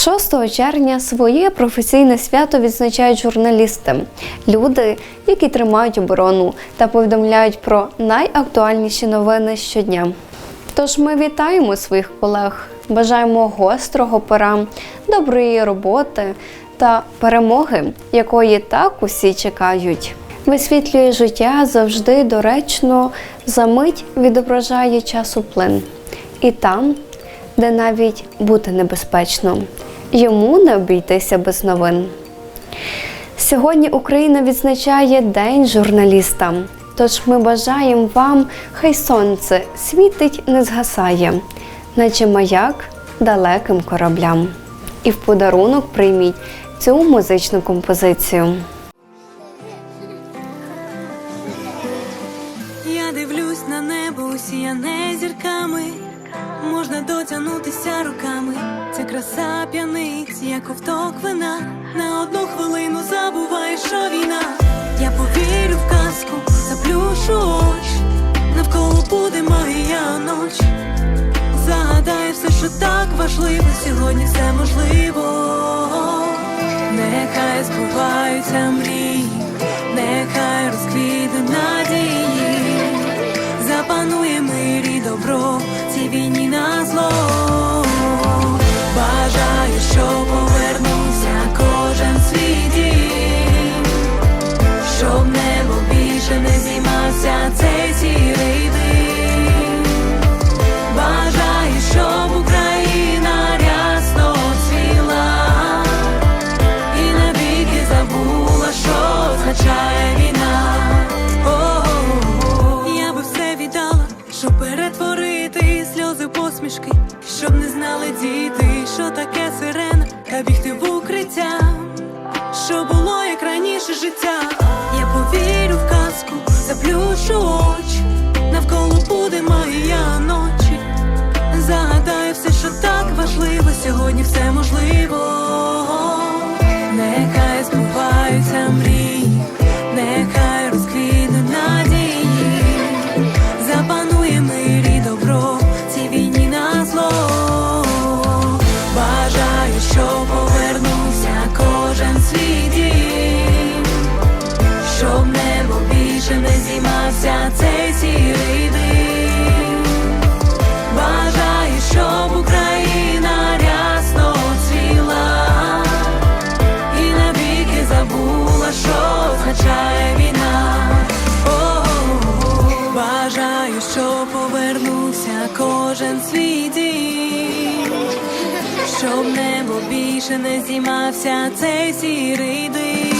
6 червня своє професійне свято відзначають журналісти, люди, які тримають оборону та повідомляють про найактуальніші новини щодня. Тож ми вітаємо своїх колег, бажаємо гострого пера, доброї роботи та перемоги, якої так усі чекають. Висвітлює життя завжди доречно, за мить відображає часу плин. І там, де навіть бути небезпечно, йому не обійтися без новин. Сьогодні Україна відзначає День журналіста. Тож ми бажаємо вам, хай сонце світить, не згасає, наче маяк далеким кораблям. І в подарунок прийміть цю музичну композицію. Я дивлюсь на небо, усіяне зірками. Можна дотягнутися руками. Ця краса п'яниць, як ковток вина. На одну хвилину забуваєш, що війна. Я повірю в казку, заплюшу очі. Навколо буде магія ночі. Загадаю все, що так важливо. Сьогодні все можливо. Нехай збуваються мрії, нехай розквітнуть надії, війні посмішки, щоб не знали діти, що таке сирена, та бігти в укриття, що було як раніше життя. Я повірю в казку, заплющу очі, навколо буде магія ночі. Загадаю все, що так важливо, сьогодні все можливо. кожен свій дім, щоб небо більше не зіймався цей сірий дим.